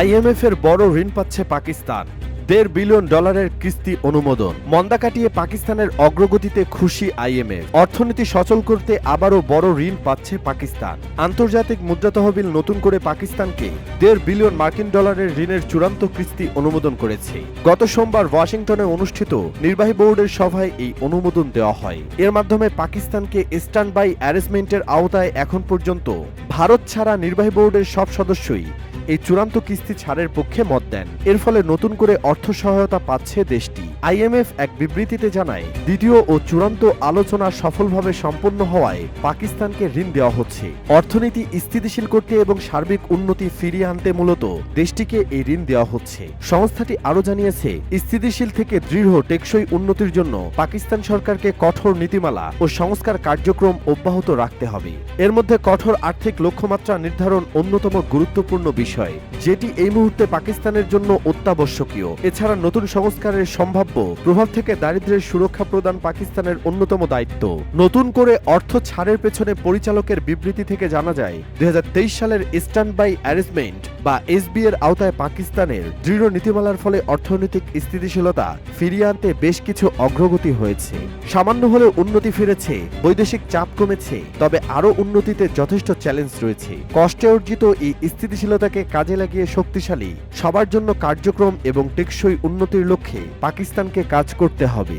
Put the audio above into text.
IMF এর বড় ঋণ পাচ্ছে পাকিস্তান। দেড় বিলিয়ন ডলারের কিস্তি অনুমোদন। মন্দা কাটিয়ে পাকিস্তানের অগ্রগতিতে খুশি আইএমএফ। অর্থনীতি সচল করতে আবারও বড় ঋণ পাচ্ছে পাকিস্তান। আন্তর্জাতিক মুদ্রা তহবিল নতুন করে পাকিস্তানকে দেড় বিলিয়ন মার্কিন ডলারের ঋণের চূড়ান্ত কিস্তি অনুমোদন করেছে। গত সোমবার ওয়াশিংটনে অনুষ্ঠিত নির্বাহী বোর্ডের সভায় এই অনুমোদন দেওয়া হয়। এর মাধ্যমে পাকিস্তানকে স্ট্যান্ড বাই অ্যারেঞ্জমেন্টের আওতায় এখন পর্যন্ত ভারত ছাড়া নির্বাহী বোর্ডের সব সদস্যই এই চূড়ান্ত কিস্তি ছাড়ের পক্ষে মত দেন। এর ফলে নতুন করে অর্থ সহায়তা পাচ্ছে দেশটি। আইএমএফ এক বিবৃতিতে জানায়, দ্বিতীয় ও চূড়ান্ত আলোচনা সফলভাবে সম্পন্ন হওয়ায় পাকিস্তানকে ঋণ দেওয়া হচ্ছে। অর্থনীতি স্থিতিশীল করতে এবং সার্বিক উন্নতি ফিরিয়ে আনতে মূলত দেশটিকে এই ঋণ দেওয়া হচ্ছে। সংস্থাটি আরও জানিয়েছে, স্থিতিশীল থেকে দৃঢ় টেকসই উন্নতির জন্য পাকিস্তান সরকারকে কঠোর নীতিমালা ও সংস্কার কার্যক্রম অব্যাহত রাখতে হবে। এর মধ্যে কঠোর আর্থিক লক্ষ্যমাত্রা নির্ধারণ অন্যতম গুরুত্বপূর্ণ বিষয়, যেটি এই মুহূর্তে পাকিস্তানের জন্য অত্যাবশ্যকীয়। এছাড়া নতুন সংস্কারের সম্ভাব্য প্রভাব থেকে দারিদ্র্যের সুরক্ষা প্রদান পাকিস্তানের অন্যতম দায়িত্ব। নতুন করে অর্থ ছাড়ের পেছনে পরিচালকের বিবৃতি থেকে জানা যায় দু হাজার তেইশ সালের স্ট্যান্ড বাই অ্যারেঞ্জমেন্ট বা এসবি এর আওতায় পাকিস্তানের দৃঢ় নীতিমালার ফলে অর্থনৈতিক স্থিতিশীলতা ফিরিয়ে আনতে বেশ কিছু অগ্রগতি হয়েছে। সামান্য হলেও উন্নতি ফিরেছে, বৈদেশিক চাপ কমেছে, তবে আরও উন্নতিতে যথেষ্ট চ্যালেঞ্জ রয়েছে। কষ্টে অর্জিত এই স্থিতিশীলতাকে কাজে লাগিয়ে শক্তিশালী, সবার জন্য কার্যক্রম এবং টেকসই উন্নতির লক্ষ্যে পাকিস্তানকে কাজ করতে হবে।